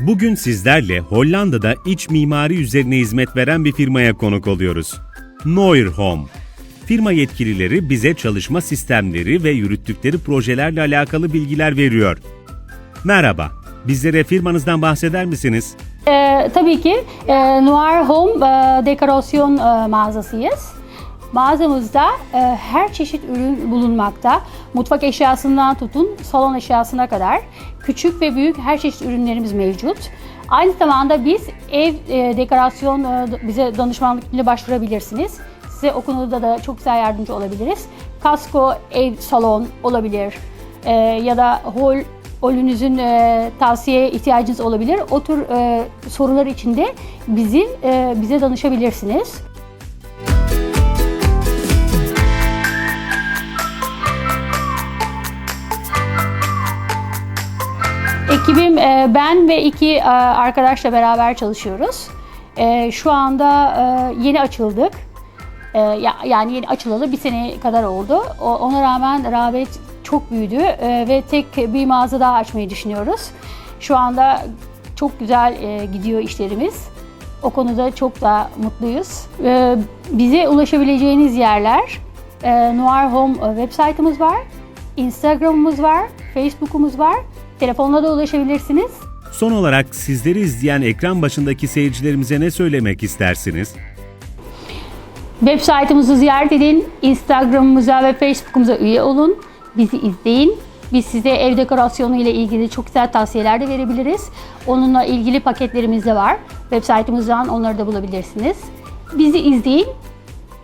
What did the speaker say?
Bugün sizlerle Hollanda'da iç mimari üzerine hizmet veren bir firmaya konuk oluyoruz. Neuer Home. Firma yetkilileri bize çalışma sistemleri ve yürüttükleri projelerle alakalı bilgiler veriyor. Merhaba, bizlere firmanızdan bahseder misiniz? Ee, tabii ki e, Noir Home e, dekorasyon e, mağazasıyız. Mağazamızda e, her çeşit ürün bulunmakta. Mutfak eşyasından tutun salon eşyasına kadar küçük ve büyük her çeşit ürünlerimiz mevcut. Aynı zamanda biz ev e, dekorasyon e, bize danışmanlık ile başvurabilirsiniz. Size o konuda da çok güzel yardımcı olabiliriz. Kasko ev salon olabilir E, ya da hol Holünüzün e, tavsiye ihtiyacınız olabilir. O tür e, sorular için de bizim e, bize danışabilirsiniz. Ekibim e, ben ve iki e, arkadaşla beraber çalışıyoruz. E, şu anda yeni açıldık. Ya- yani yeni açılalı bir sene kadar oldu. Ona rağmen rağbet çok büyüdü ve tek bir mağaza daha açmayı düşünüyoruz. Şu anda çok güzel gidiyor işlerimiz. O konuda çok da mutluyuz. Bize ulaşabileceğiniz yerler Noir Home web saytımız var, Instagram'ımız var, Facebook'umuz var. Telefonla da ulaşabilirsiniz. Son olarak sizleri izleyen ekran başındaki seyircilerimize ne söylemek istersiniz? Web saytımızı ziyaret edin. Instagram'ımıza ve Facebook'umuza üye olun. Bizi izleyin. Biz size ev dekorasyonu ile ilgili çok güzel tavsiyeler de verebiliriz. Onunla ilgili paketlerimiz de var. Web saytımızdan onları da bulabilirsiniz. Bizi izleyin